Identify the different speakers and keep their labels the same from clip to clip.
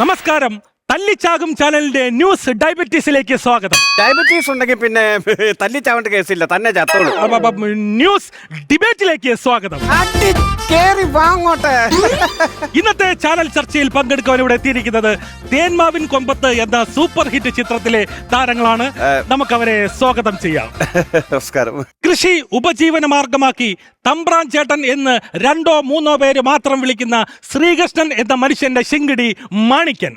Speaker 1: നമസ്കാരം. തല്ലിച്ചാകും ചാനലിന്റെ ന്യൂസ് ഡയബറ്റീസിലേക്ക് സ്വാഗതം.
Speaker 2: ഡയബറ്റീസ് ഉണ്ടെങ്കിൽ പിന്നെ തല്ലിച്ചാവേണ്ട കേസില്ല. തന്നെ ചത്തോളൂ.
Speaker 1: ന്യൂസ് ഡിബേറ്റിലേക്ക് സ്വാഗതം.
Speaker 2: കേറി വാങ്ങോട്ടെ
Speaker 1: ഇന്നത്തെ ചാനൽ ചർച്ചയിൽ പങ്കെടുക്കാൻ ഇവിടെ എത്തിയിരിക്കുന്നത് തേന്മാവിൻ കൊമ്പത്ത് എന്ന സൂപ്പർ ഹിറ്റ് ചിത്രത്തിലെ താരങ്ങളാണ്. നമുക്ക് അവരെ സ്വാഗതം ചെയ്യാം.
Speaker 2: നമസ്കാരം.
Speaker 1: കൃഷി ഉപജീവന മാർഗമാക്കി തമ്പ്രാൻ ചേട്ടൻ എന്ന് രണ്ടോ മൂന്നോ പേര് മാത്രം വിളിക്കുന്ന ശ്രീകൃഷ്ണൻ എന്ന മനുഷ്യന്റെ ശിങ്കിടി
Speaker 2: മാണിക്കൻ.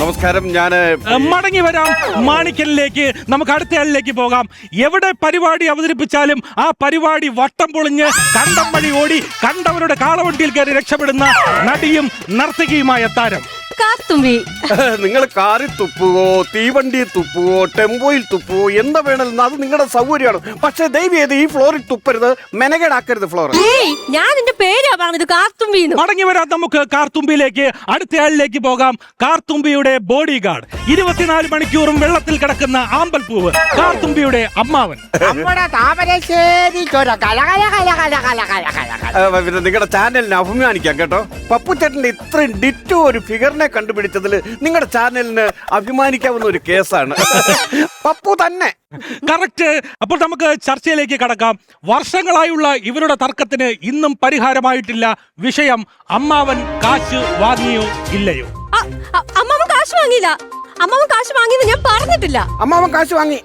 Speaker 2: നമസ്കാരം.
Speaker 1: ഞാൻ മടങ്ങി വരാം മാണിക്കലിലേക്ക് നമുക്ക് അടുത്ത ആളിലേക്ക് പോകാം. എവിടെ പരിപാടി അവതരിപ്പിച്ചാലും ആ പരിപാടി വട്ടം പൊളിഞ്ഞ് കണ്ടം വഴി ഓടി കണ്ടവരുടെ കാളവണ്ടിയിൽ കയറി രക്ഷപ്പെടുന്ന നടിയും നർത്തകിയുമായ താരം.
Speaker 3: കാത്തുമ്പി.
Speaker 2: നിങ്ങൾ കാറിൽ തുപ്പുകോ തീവണ്ടി തുപ്പുകോ ടെമ്പോയിൽ തുപ്പുകോ എന്താ വേണമെന്ന് അത് നിങ്ങളുടെ സൗകര്യമാണ്. പക്ഷേ ദൈവം ഈ ഫ്ലോറിൽ തുപ്പരുത് മെനകേടാക്കരുത് ഫ്ലോർ
Speaker 3: ഏയ് ഞാൻ എന്റെ പേരാ പറഞ്ഞത് കാത്തുമ്പി
Speaker 1: മടങ്ങി വരാം നമുക്ക് കാർത്തുമ്പിയിലേക്ക് അടുത്ത ആളിലേക്ക് പോകാം. കാർത്തുമ്പിയുടെ ബോഡി ഗാർഡ് ഇരുപത്തിനാല് മണിക്കൂറും വെള്ളത്തിൽ കിടക്കുന്ന ആമ്പൽപ്പൂവ്. കാർത്തുമ്പിയുടെ അമ്മാവൻ.
Speaker 4: നമ്മുടെ താമരശ്ശേരി ചുരം. കല കല കല കല കല കല കല കല.
Speaker 2: പിന്നെ നിങ്ങളുടെ ചാനലിനെ അഭിമാനിക്കാം കേട്ടോ. പപ്പുച്ചേട്ടന്റെ ഇത്രയും ഡിറ്റോ ഒരു ഫിഗറിനെ കണ്ടുപിടിച്ചതിൽ നിങ്ങളുടെ ചാനലിന് അഭിമാനിക്കാവുന്ന ഒരു കേസാണ്. പപ്പു തന്നെ.
Speaker 1: കറക്റ്റ് അപ്പോൾ നമുക്ക് ചർച്ചയിലേക്ക് കടക്കാം. വർഷങ്ങളായുള്ള ഇവരുടെ തർക്കത്തിന് ഇന്നും പരിഹാരമായിട്ടില്ല വിഷയം. അമ്മാവൻ കാശ് വാങ്ങിയോ ഇല്ലയോ?
Speaker 3: അമ്മാവൻ കാശ് വാങ്ങിയില്ല. അമ്മാവൻ കാശ് വാങ്ങിയെന്ന് ഞാൻ പറഞ്ഞിട്ടില്ല.
Speaker 2: അമ്മാവൻ കാശ് വാങ്ങി.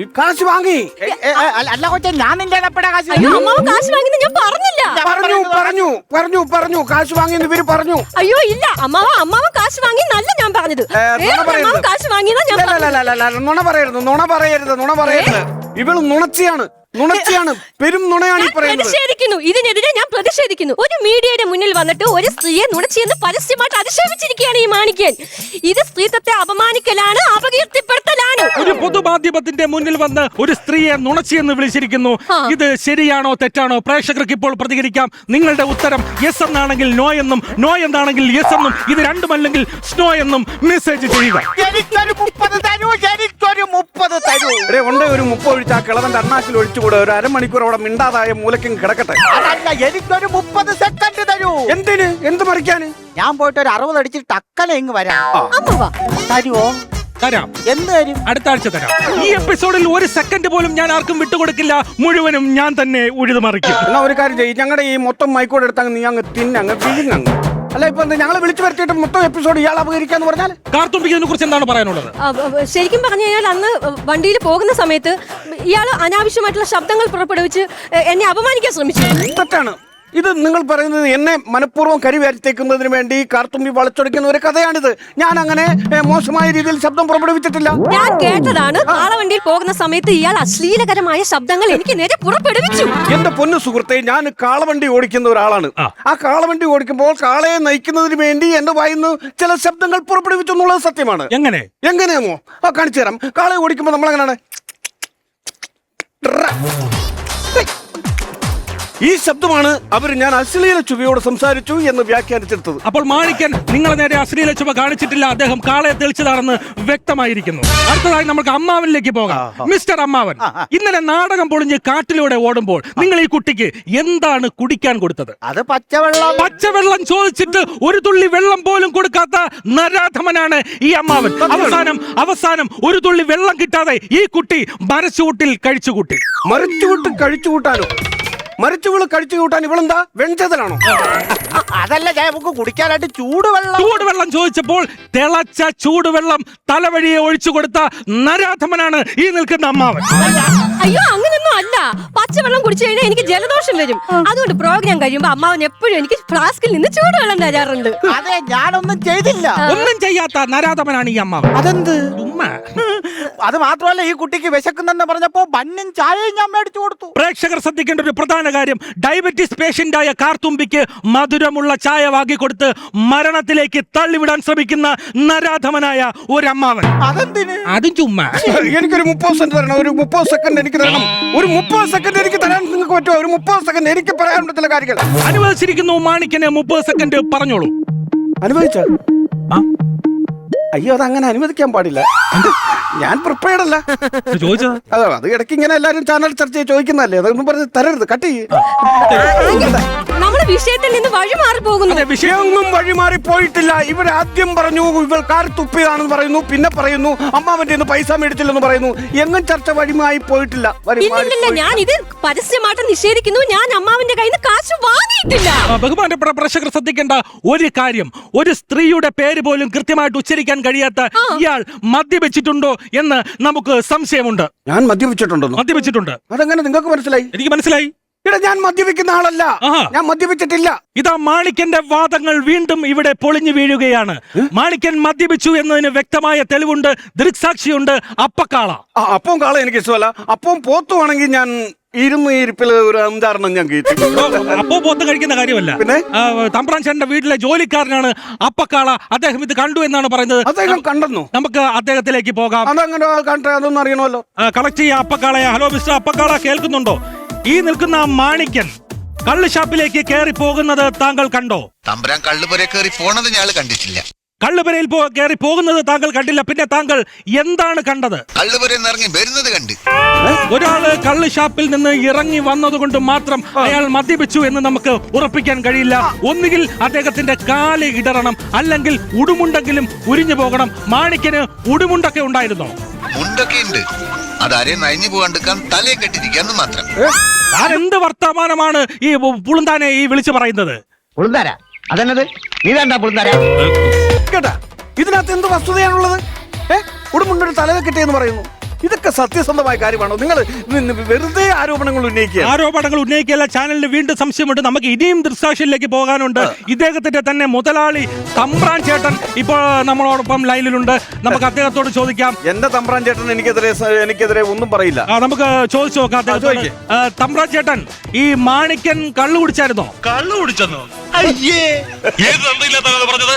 Speaker 2: ഈ കാശ് വാങ്ങി.
Speaker 4: ഏ, ഏ, അല്ല, അല്ല കൊച്ചെ ഞാൻ നിന്റെ ഇടപെടാ കാശ്
Speaker 3: അയ്യോ അമ്മാവൻ കാശ് വാങ്ങിയെന്ന് ഞാൻ പറഞ്ഞില്ല.
Speaker 2: പറഞ്ഞു പറഞ്ഞു പറഞ്ഞു പറഞ്ഞു കാശ് വാങ്ങിയെന്ന് ഇവർ പറഞ്ഞു.
Speaker 3: അയ്യോ ഇല്ല. അമ്മാവ അമ്മാവൻ കാശ് വാങ്ങി നല്ല ഞാൻ പറഞ്ഞത്.
Speaker 2: ഏ, നുണ
Speaker 3: വേറെ
Speaker 2: പറയരുത്.
Speaker 3: കാശ് വാങ്ങിയെന്നാ ഞാൻ പറഞ്ഞത്.
Speaker 2: ഇല്ല, നുണ പറയരുത് നുണ പറയരുത് നുണ പറയരുത്. ഇവൾ നുണച്ചിയാണ്. നുണച്ചിയാണ് പെരും നുണയാണ് ഈ പറയുന്നത്.
Speaker 3: പ്രതിഷേധിക്കുന്നു. ഇതിനെതിരെ ഞാൻ പ്രതിഷേധിക്കുന്നു. ഒരു മീഡിയയുടെ മുന്നിൽ വന്നിട്ട് ഒരു സ്ത്രീയെ നുണച്ചിയെന്ന് പരസ്യമായിട്ട് അധിക്ഷേപിച്ചിരിക്കുകയാണ് ഈ മാണിക്യൻ. ഇത് സ്ത്രീത്വത്തെ അപമാനിക്കലാണ് അപകീർത്തിപ്പെടുത്തലാണ്.
Speaker 1: ഒരു പൊതുമാധ്യമത്തിന്റെ മുന്നിൽ വന്ന് ഒരു സ്ത്രീയെ നുണച്ചിയെന്ന് വിളിച്ചിരിക്കുന്നു.
Speaker 3: ആ.
Speaker 1: ഇത് ശരിയാണോ തെറ്റാണോ? പ്രേക്ഷകർക്ക് ഇപ്പോൾ പ്രതികരിക്കാം. നിങ്ങളുടെ ഉത്തരം യെസ് എന്നാണെങ്കിൽ നോ എന്നും നോ എന്താണെങ്കിൽ യെസ് എന്നും ഇത് രണ്ടും അല്ലെങ്കിൽ സ്നോ എന്നും മെസ്സേജ് ചെയ്യുക.
Speaker 4: എനിക്കൊരു മുപ്പത് തരൂ എനിക്കൊരു മുപ്പത് തരൂ.
Speaker 2: എടേ ഉണ്ടേ ഒരു മുപ്പ ഒഴിച്ച് ആ കിളവന്റെ അണ്ണാക്കിൽ ഒഴിച്ചുകൂടെ ഒരു അരമണിക്കൂർ അവിടെ മിണ്ടാതായ മൂലക്കും കിടക്കട്ടെ.
Speaker 4: അതല്ല എനിക്കൊരു മുപ്പത് സെക്കൻഡ് തരൂ.
Speaker 2: എന്തിന്? എന്ത് മറിക്കാന്?
Speaker 4: ഞാൻ പോയിട്ട് ഒരു അറുപത് അടിച്ചിട്ട് ടക്കനെ ഇങ്ങ് വരാം.
Speaker 3: അമ്മാവ
Speaker 4: തരുവോ?
Speaker 1: തരാം.
Speaker 4: എന്ത് തരും?
Speaker 1: അടുത്ത ആഴ്ച തരാം. ഈ എപ്പിസോഡിൽ ഒരു സെക്കൻഡ് പോലും ഞാൻ ആർക്കും വിട്ടുകൊടുക്കില്ല. മുഴുവനും ഞാൻ തന്നെ ഉഴുതുമറിക്കും
Speaker 2: എന്നാ ഒരു കാര്യം ചെയ്യും. ഞങ്ങളുടെ ഈ മൊത്തം മൈക്കോട് എടുത്തങ്ങ് നീ അങ്ങ് തിന്നങ്ങ് പിഴിഞ്ഞങ്ങ് അല്ല ഇപ്പൊ ഞങ്ങൾ ഞങ്ങളെ വിളിച്ചു വരുത്തിയിട്ട് മൊത്തം എപ്പിസോഡ് ഇയാൾ അപകരിക്കാന്ന് പറഞ്ഞാൽ?
Speaker 1: കാർത്തുമ്പിക്കുന്നതിനെ കുറിച്ച് എന്താണ് പറയാനുള്ളത്?
Speaker 3: ശരിക്കും പറഞ്ഞു കഴിഞ്ഞാൽ അന്ന് വണ്ടിയിൽ പോകുന്ന സമയത്ത് ഇയാൾ അനാവശ്യമായിട്ടുള്ള ശബ്ദങ്ങൾ പുറപ്പെടുവിച്ച് എന്നെ അപമാനിക്കാൻ ശ്രമിച്ചു.
Speaker 2: തെറ്റാണ്. ഇത് നിങ്ങൾ പറയുന്നത് എന്നെ മനഃപൂർവം കരിവാരിത്തേക്കുന്നതിന് വേണ്ടി കാർത്തുമ്പി വളച്ചൊടിക്കുന്ന ഒരു കഥയാണിത്. ഞാൻ അങ്ങനെ മോശമായ രീതിയിൽ ശബ്ദം പുറപ്പെടുവിച്ചിട്ടില്ല.
Speaker 3: ഞാൻ കേട്ടതാണ് കാളവണ്ടിയിൽ പോകുന്ന സമയത്ത് ഇയാൾ അശ്ലീലകരമായ ശബ്ദങ്ങൾ എനിക്ക് നേരെ പുറപ്പെടുവിച്ചു.
Speaker 2: എന്റെ പൊന്നു സുഹൃത്തെ ഞാൻ കാളവണ്ടി ഓടിക്കുന്ന ഒരാളാണ്.
Speaker 1: ആ.
Speaker 2: കാളവണ്ടി ഓടിക്കുമ്പോൾ കാളയെ നയിക്കുന്നതിന് വേണ്ടി എന്റെ വായിന്ന് ചില ശബ്ദങ്ങൾ പുറപ്പെടുവിച്ചു എന്നുള്ളത് സത്യമാണ്.
Speaker 1: എങ്ങനെ?
Speaker 2: എങ്ങനെയാമോ ആ കാണിച്ചു തരാം. കാളയെ ഓടിക്കുമ്പോൾ നമ്മൾ എങ്ങനെയാണ് ഈ ശബ്ദമാണ് അവർ ഞാൻ അശ്ലീല ചുവയോട് സംസാരിച്ചു എന്ന് വ്യാഖ്യാനിച്ചെടുത്തത്.
Speaker 1: അപ്പോൾ മാണിക്കൻ നിങ്ങളെ നേരെ അശ്ലീല ചുവ കാണിച്ചിട്ടില്ല. അദ്ദേഹം കാളയെ തെളിച്ചതാണെന്ന് വ്യക്തമായിരിക്കുന്നു. അടുത്തതായി നമുക്ക് അമ്മാവനിലേക്ക് പോകാം. മിസ്റ്റർ അമ്മാവൻ ഇന്നലെ നാടകം പൊളിഞ്ഞ് കാട്ടിലൂടെ ഓടുമ്പോൾ നിങ്ങൾ ഈ കുട്ടിക്ക് എന്താണ് കുടിക്കാൻ കൊടുത്തത്?
Speaker 4: അത് പച്ചവെള്ളം.
Speaker 1: പച്ചവെള്ളം ചോദിച്ചിട്ട് ഒരു തുള്ളി വെള്ളം പോലും കൊടുക്കാത്ത നരാധമനാണ് ഈ അമ്മാവൻ. അവസാനം അവസാനം ഒരു തുള്ളി വെള്ളം കിട്ടാതെ ഈ കുട്ടി മരച്ചുകൂട്ടിൽ കഴിച്ചുകൂട്ടി.
Speaker 2: മറിച്ചുവിട്ട് കഴിച്ചു കൂട്ടാനോ മരിച്ചുവിൾ കഴിച്ചു കൂട്ടാൻ ഇവളെന്താ? വെഞ്ചതലാണോ
Speaker 4: അതല്ല ഞാൻ നമുക്ക് കുടിക്കാനായിട്ട് ചൂടുവെള്ളം
Speaker 1: ചൂടുവെള്ളം ചോദിച്ചപ്പോൾ തിളച്ച ചൂടുവെള്ളം തലവഴിയെ ഒഴിച്ചു കൊടുത്ത നരാധമനാണ് ഈ നിൽക്കുന്ന അമ്മാവൻ.
Speaker 3: അയ്യോ അങ്ങനെയൊന്നും അല്ല. പച്ചവെള്ളം കുടിച്ചു കഴിഞ്ഞാൽ എനിക്ക് ജലദോഷം വരും. അതുകൊണ്ട് പ്രോഗ്രാം കഴിയുമ്പോ അമ്മാവൻ എപ്പോഴും എനിക്ക് ഫ്ലാസ്കിൽ നിന്ന് ചൂടുവെള്ളം തരാറുണ്ട്.
Speaker 4: അതെ ഞാനൊന്നും ചെയ്തില്ല.
Speaker 1: ഒന്നും ചെയ്യാത്ത നരാധമനാണ് ഈ അമ്മാവൻ.
Speaker 4: അതെന്ത്?
Speaker 1: ചുമ്മാ.
Speaker 4: അത് മാത്രമല്ല ഈ കുട്ടിക്ക് വിശക്കുന്നെന്ന് പറഞ്ഞപ്പോ ബന്നും ചായയും ഞാൻ മേടിച്ചു കൊടുത്തു.
Speaker 1: പ്രേക്ഷകർ ശ്രദ്ധിക്കേണ്ട ഒരു പ്രധാന കാര്യം ഡയബറ്റീസ് ആയ കാർത്തുമ്പിക്ക് മധുരമുള്ള ചായ വാങ്ങി വാങ്ങിക്കൊടുത്ത് മരണത്തിലേക്ക് തള്ളിവിടാൻ ശ്രമിക്കുന്ന നരാധമനായ ഒരു അമ്മാവൻ
Speaker 4: അതെന്തിന്?
Speaker 1: അതും ചുമ്മാ.
Speaker 2: എനിക്കൊരു മുപ്പത് സെന്റ് തരണം ഒരു മുപ്പത് സെക്കൻഡ് എനിക്ക് തരണം. ഒരു മുപ്പത് സെക്കൻഡ് എനിക്ക് തരാൻ നിങ്ങൾക്ക് പറ്റുമോ? ഒരു മുപ്പത് സെക്കൻഡ് എനിക്ക് പറയാൻ പറ്റില്ല കാര്യങ്ങൾ.
Speaker 1: അനുവദിച്ചിരിക്കുന്നു മാണിക്കനെ മുപ്പത് സെക്കൻഡ് പറഞ്ഞോളൂ.
Speaker 2: അനുവദിച്ചു
Speaker 1: ആ?
Speaker 2: അയ്യോ അത് അങ്ങനെ അനുവദിക്കാൻ പാടില്ല. ഞാൻ പ്രിപ്പയർഡ് അല്ല.
Speaker 1: ചോദിച്ചത്
Speaker 2: അതോ അത് ഇടയ്ക്ക് ഇങ്ങനെ എല്ലാരും ചാനൽ ചർച്ച ചെയ്ത് ചോദിക്കുന്നതല്ലേ? അതൊന്നും പറഞ്ഞ് തരരുത് കട്ട് ചെയ്യ്.
Speaker 3: നമ്മുടെ വിഷയത്തിൽ നിന്ന് വഴി മാറി പോകുന്നു
Speaker 2: വിഷയമൊന്നും വഴിമാറി പോയിട്ടില്ല. ഇവർ ആദ്യം പറഞ്ഞു ഇവർ കാർ തുപ്പിയതാണെന്ന് പറയുന്നു പിന്നെ പറയുന്നു അമ്മാവന്റെ നിന്ന് പൈസ മേടിച്ചില്ലെന്ന് പറയുന്നു. എങ്ങും ചർച്ച വഴിമായി പോയിട്ടില്ല. വഴിമാറി
Speaker 3: ഞാൻ ഇത് പരസ്യമായിട്ട് നിഷേധിക്കുന്നു. ഞാൻ അമ്മാവിന്റെ കയ്യിൽ നിന്ന് കാശ് വാങ്ങിയിട്ടില്ല.
Speaker 1: ബഹുമാനപ്പെട്ട പ്രേക്ഷകർ ശ്രദ്ധിക്കേണ്ട ഒരു കാര്യം. ഒരു സ്ത്രീയുടെ പേര് പോലും കൃത്യമായിട്ട് ഉച്ചരിക്കാൻ കഴിയാത്ത ഇയാൾ മദ്യപിച്ചിട്ടുണ്ടോ എന്ന് നമുക്ക് സംശയമുണ്ട്.
Speaker 2: ഞാൻ മദ്യപിച്ചിട്ടുണ്ടോ
Speaker 1: മദ്യപിച്ചിട്ടുണ്ട്.
Speaker 2: അതെങ്ങനെ നിങ്ങൾക്ക് മനസ്സിലായി?
Speaker 1: എനിക്ക് മനസ്സിലായി.
Speaker 2: ഇവിടെ ഞാൻ മദ്യപിക്കുന്ന ആളല്ല. ഞാൻ മദ്യപിച്ചിട്ടില്ല.
Speaker 1: ഇതാ മാണിക്കന്റെ വാദങ്ങൾ വീണ്ടും ഇവിടെ പൊളിഞ്ഞു വീഴുകയാണ്. മാണിക്കൻ മദ്യപിച്ചു എന്നതിന് വ്യക്തമായ തെളിവുണ്ട് ദൃക്സാക്ഷിയുണ്ട് അപ്പക്കാള.
Speaker 2: അപ്പവും കാള എനിക്ക് ഇഷ്ടമല്ല. അപ്പവും പോത്തുവാണെങ്കിൽ ഞാൻ ഇരുന്ന് ഇരിപ്പിൽ ഒരു അഞ്ചാറെണ്ണം ഞാൻ കയറ്റി
Speaker 1: അപ്പോ പോത്ത് കഴിക്കുന്ന കാര്യമല്ല.
Speaker 2: പിന്നെ?
Speaker 1: തമ്പ്രാൻ ചേട്ടന്റെ വീട്ടിലെ ജോലിക്കാരനാണ് അപ്പക്കാള. അദ്ദേഹം ഇത് കണ്ടു എന്നാണ് പറയുന്നത്.
Speaker 2: അദ്ദേഹം കണ്ടെന്നു?
Speaker 1: നമുക്ക് അദ്ദേഹത്തിലേക്ക് പോകാം.
Speaker 2: അതങ്ങനെ കണ്ടേ അതൊന്നും അറിയണമല്ലോ.
Speaker 1: കളക്ട് ചെയ്യ. അപ്പക്കാളയെ. ഹലോ മിസ്റ്റർ അപ്പക്കാള കേൾക്കുന്നുണ്ടോ? ഈ നിൽക്കുന്ന ആ മാണിക്കൻ കള്ള് ഷാപ്പിലേക്ക് കയറി പോകുന്നത് താങ്കൾ കണ്ടോ?
Speaker 5: തമ്പുരാൻ കള്ളുപുരെ കയറി പോണത് ഞാൻ കണ്ടിട്ടില്ല.
Speaker 1: കള്ളുപുരയിൽ പോ കയറി പോകുന്നത് താങ്കൾ കണ്ടില്ല. പിന്നെ താങ്കൾ എന്താണ് കണ്ടത്?
Speaker 5: ഇറങ്ങി വരുന്നത് കണ്ട്.
Speaker 1: ഒരാൾ കള്ള് ഷാപ്പിൽ നിന്ന് ഇറങ്ങി വന്നതുകൊണ്ട് മാത്രം അയാൾ മദ്യപിച്ചു എന്ന് നമുക്ക് ഉറപ്പിക്കാൻ കഴിയില്ല. ഒന്നുകിൽ അദ്ദേഹത്തിന്റെ കാൽ ഇടറണം അല്ലെങ്കിൽ ഉടുമുണ്ടെങ്കിലും ഉരിഞ്ഞു പോകണം. മാണിക്കന് ഉടുമുണ്ടൊക്കെ ഉണ്ടായിരുന്നോ?
Speaker 5: മുണ്ടൊക്കെ ഉണ്ട്. അതാരെ നയഞ്ഞു പോകാണ്ടിരിക്കാൻ തലയെ കെട്ടിരിക്കാന്ന് മാത്രം.
Speaker 1: താൻ എന്ത് വർത്തമാനമാണ് ഈ പുളുന്താനെ ഈ വിളിച്ചു പറയുന്നത്?
Speaker 4: പുളുന്താര? അതെന്നത്? നീ വേണ്ട പുളുന്താര?
Speaker 2: കേട്ടാ? ഇതിനകത്ത് എന്ത് വസ്തുതയാണുള്ളത്? ഏ? ഉടുമുണ്ടൊരു തലവെ കിട്ടിയെന്ന് പറയുന്നു. ഇതൊക്കെ സത്യസന്ധമായ കാര്യമാണോ? നിങ്ങൾ വെറുതെ ആരോപണങ്ങൾ ഉന്നയിക്കുക
Speaker 1: ആരോപണങ്ങൾ ഉന്നയിക്കുകയല്ല ചാനലിന് വീണ്ടും സംശയമുണ്ട്. നമുക്ക് ഇനിയും ദൃക്സാക്ഷിയിലേക്ക് പോകാനുണ്ട്. ഇദ്ദേഹത്തിന്റെ തന്നെ മുതലാളി തമ്പ്രാൻ ചേട്ടൻ ഇപ്പോൾ നമ്മളോടൊപ്പം ലൈനിലുണ്ട്. നമുക്ക് അദ്ദേഹത്തോട് ചോദിക്കാം.
Speaker 2: എന്റെ തമ്പ്രാൻ ചേട്ടൻ എനിക്കെതിരെ എനിക്കെതിരെ ഒന്നും പറയില്ല.
Speaker 1: ആ, നമുക്ക് ചോദിച്ചു നോക്കാം അദ്ദേഹത്തോട്.
Speaker 2: ചോദിക്ക്.
Speaker 1: തമ്പ്രാൻ ചേട്ടൻ ഈ മാണിക്കൻ കള്ളു കുടിച്ചായിരുന്നോ?
Speaker 6: കള്ളു കുടിച്ചെന്നോ? അയ്യേ. ഏത് തന്തയില്ലാത്ത പറഞ്ഞത്?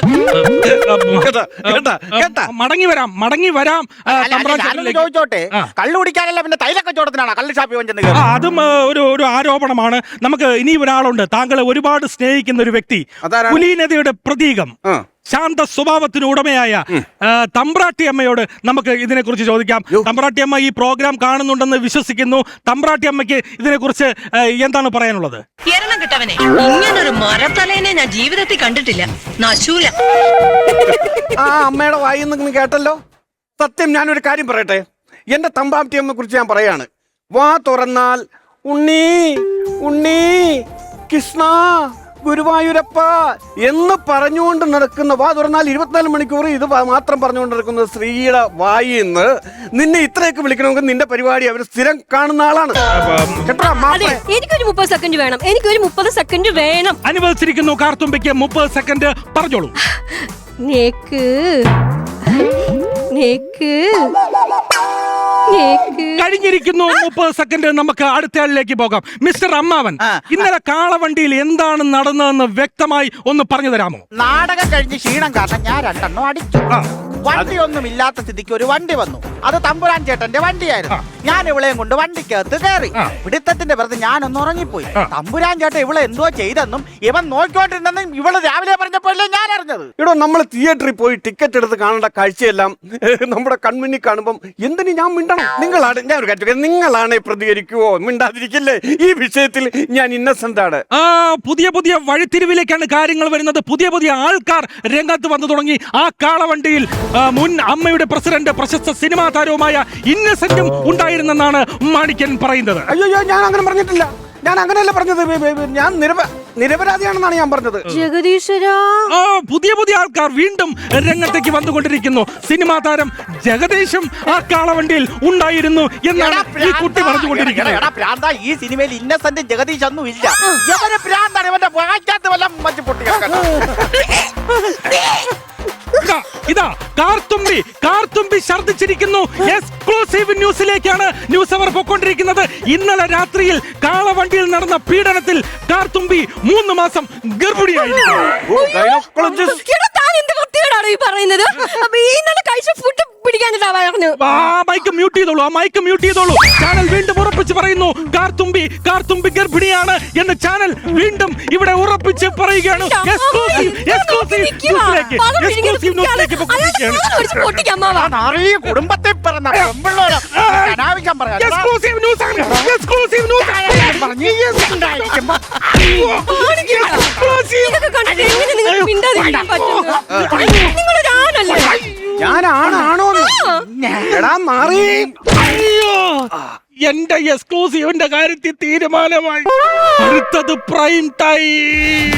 Speaker 2: കേട്ടാ കേട്ടാ കേട്ടാ.
Speaker 1: മടങ്ങി വരാം മടങ്ങി വരാം തമ്പ്രാൻ ചേട്ടനിലേക്ക്. ആ.
Speaker 4: കള്ളു കുടിക്കാനല്ല പിന്നെ തൈലക്കച്ചവടത്തിനാണ് കള്ളു ഷാപ്പി വഞ്ചെന്ന്
Speaker 1: ആ, അതും ഒരു ഒരു ആരോപണമാണ്. നമുക്ക് ഇനി ഒരാളുണ്ട്. താങ്കളെ ഒരുപാട് സ്നേഹിക്കുന്ന ഒരു വ്യക്തി.
Speaker 2: അതാരാണ്?
Speaker 1: കുലീനതയുടെ പ്രതീകം.
Speaker 2: ആ.
Speaker 1: ശാന്ത സ്വഭാവത്തിന് ഉടമയായ തമ്പ്രാട്ടി അമ്മയോട് നമുക്ക് ഇതിനെക്കുറിച്ച് ചോദിക്കാം. തമ്പ്രാട്ടി അമ്മ ഈ പ്രോഗ്രാം കാണുന്നുണ്ടെന്ന് വിശ്വസിക്കുന്നു. തമ്പ്രാട്ടി അമ്മയ്ക്ക് ഇതിനെക്കുറിച്ച് കുറിച്ച് എന്താണ് പറയാനുള്ളത്?
Speaker 7: എരണം കിട്ടവനെ ഇങ്ങനൊരു മരത്തലേനെ ഞാൻ ജീവിതത്തിൽ കണ്ടിട്ടില്ല. നശൂല.
Speaker 2: ആ അമ്മയുടെ വായിൽ നിന്ന് കേട്ടല്ലോ? സത്യം ഞാനൊരു കാര്യം പറയട്ടെ? എന്റെ തമ്പാമ്പിയമ്മയെ കുറിച്ച് ഞാൻ പറയാണ്. വാ തുറന്നാൽ ഉണ്ണി ഉണ്ണി കൃഷ്ണ ഗുരുവായൂരപ്പ എന്ന് പറഞ്ഞുകൊണ്ട് നടക്കുന്ന വാ തുറന്നാൽ ഇരുപത്തിനാല് മണിക്കൂർ ഇത് മാത്രം പറഞ്ഞുകൊണ്ട് നടക്കുന്ന സ്ത്രീയുടെ വായിൽ നിന്ന് നിന്നെ ഇത്രയൊക്കെ വിളിക്കണമെങ്കിൽ നിന്റെ പരിപാടി അവർ സ്ഥിരം കാണുന്ന ആളാണ്.
Speaker 3: എനിക്കൊരു മുപ്പത് സെക്കൻഡ് വേണം. എനിക്കൊരു മുപ്പത് സെക്കൻഡ് വേണം.
Speaker 1: അനുവദിച്ചിരിക്കുന്നു കാർത്തുമ്പയ്ക്ക് മുപ്പത് സെക്കൻഡ് പറഞ്ഞോളൂ.
Speaker 3: നേക്ക്. നേക്ക്.
Speaker 1: കഴിഞ്ഞിരിക്കുന്നു. മുപ്പത് സെക്കൻഡ് നമുക്ക് അടുത്ത ആളിലേക്ക് പോകാം. മിസ്റ്റർ അമ്മാവൻ. ഇന്നലെ കാളവണ്ടിയിൽ എന്താണ് നടന്നതെന്ന് വ്യക്തമായി ഒന്ന് പറഞ്ഞു തരാമോ?
Speaker 4: നാടകം കഴിഞ്ഞ് ക്ഷീണം കാരണം ഞാൻ രണ്ടെണ്ണം അടിച്ചു. വണ്ടി ഒന്നും ഇല്ലാത്ത സ്ഥിതിക്ക് ഒരു വണ്ടി വന്നു. അത് തമ്പുരാൻ ചേട്ടന്റെ വണ്ടിയായിരുന്നു. ഞാൻ ഇവളെയും കൊണ്ട് വണ്ടിക്കകത്ത് കയറി. പിടുത്തത്തിന്റെ വെറുതെ ഞാനൊന്ന് ഉറങ്ങിപ്പോയി. തമ്പുരാൻ ചേട്ടൻ ഇവളെ എന്തോ ചെയ്തെന്നും ഇവൻ നോക്കിക്കൊണ്ടിരുന്നെന്നും ഇവൾ രാവിലെ പറഞ്ഞപ്പോഴല്ലേ ഞാൻ അറിഞ്ഞത്.
Speaker 2: ഇവിടെ നമ്മൾ തിയേറ്ററിൽ പോയി ടിക്കറ്റ് എടുത്ത് കാണേണ്ട കാഴ്ചയെല്ലാം നമ്മുടെ കൺമുന്നിൽ കാണുമ്പോൾ എന്തിനു ഞാൻ മിണ്ടണം? നിങ്ങളാണ് ഞാൻ ഒരു കാര്യം. നിങ്ങളാണ് പ്രതികരിക്കുവോ? മിണ്ടാതിരിക്കില്ലേ? ഈ വിഷയത്തിൽ ഞാൻ ഇന്നസെന്റ് ആണ്.
Speaker 1: ആ പുതിയ പുതിയ വഴിത്തിരിവിലേക്കാണ് കാര്യങ്ങൾ വരുന്നത്. പുതിയ പുതിയ ആൾക്കാർ രംഗത്ത് വന്നു തുടങ്ങി. ആ കാളവണ്ടിയിൽ മുൻ അമ്മയുടെ പ്രസിഡന്റ് പ്രശസ്ത സിനിമാ താരവുമായ ഇന്നസെന്റും ഉണ്ടായിരുന്നെന്നാണ് മാണിക്യൻ പറയുന്നത്.
Speaker 2: അയ്യോ ഞാൻ അങ്ങനെ പറഞ്ഞിട്ടില്ല. ഞാൻ അങ്ങനെയല്ല പറഞ്ഞത്. ഞാൻ നിരപ നിരപരാധിയാണെന്നാണ് ഞാൻ പറഞ്ഞത്.
Speaker 1: ജഗദീശരാ പുതിയ പുതിയ ആൾക്കാർ വീണ്ടും രംഗത്തേക്ക് വന്നുകൊണ്ടിരിക്കുന്നു. സിനിമാ താരം ജഗദീശും ആ കാളവണ്ടിയിൽ ഉണ്ടായിരുന്നു എന്നാണ് ഈ കുട്ടി പറഞ്ഞുകൊണ്ടിരിക്കുന്നത്.
Speaker 4: എടാ പ്രാന്ത ഈ സിനിമയിൽ ഇന്നസെന്റ് ജഗദീഷ് ഒന്നും ഇല്ല ഇവന് പ്രാന്താണ്? ഇവന്റെ വായിക്കാത്ത വല്ല മറ്റു പൊട്ടി
Speaker 1: ഇതാ ഇതാ കാർത്തുമ്പി കാർത്തുമ്പി ഛർദ്ദിച്ചിരിക്കുന്നു. എക്സ്ക്ലൂസീവ് ന്യൂസിലേക്കാണ് ന്യൂസ് അവർ പൊക്കൊണ്ടിരിക്കുന്നത് ഇന്നലെ രാത്രിയിൽ കാളവണ്ടിയിൽ നടന്ന പീഡനത്തിൽ കാർത്തുമ്പി മൂന്ന് മാസം ഗർഭിണിയായിരുന്നു
Speaker 2: ഗൈനക്കോളജിസ്റ്റ്
Speaker 3: എടാ, താൻ എന്ത് വൃത്തികേടാ എന്താണ് ഈ പറയുന്നത്? അപ്പൊ ഈ ഇന്നലെ കഴിച്ച ഫുഡ് പിടിക്കാനിട്ടാ പറഞ്ഞു.
Speaker 1: ആ മൈക്ക് മ്യൂട്ട് ചെയ്തോളൂ ആ മൈക്ക് മ്യൂട്ട് ചെയ്തോളൂ. ചാനൽ വീണ്ടും ഉറപ്പിച്ച് പറയുന്നു കാർത്തുമ്പി കാർത്തുമ്പി ഗർഭിണിയാണ് എന്ന ചാനൽ വീണ്ടും ഇവിടെ ഉറപ്പിച്ച് പറയുകയാണ്.
Speaker 4: കുടുംബത്തെ പറയാം.
Speaker 1: എക്സ്ക്ലൂസീവ് ന്യൂസ് ന്യൂസ്
Speaker 3: ഇതൊക്കെ കണ്ടിട്ട് എങ്ങനെ മിണ്ടാതിരിക്കാൻ
Speaker 2: ഞാൻ എടാ മാറി.
Speaker 1: അയ്യോ എന്റെ എക്സ്ക്ലൂസീവിന്റെ കാര്യത്തിൽ തീരുമാനമായി. അടുത്തത് പ്രൈം ടൈം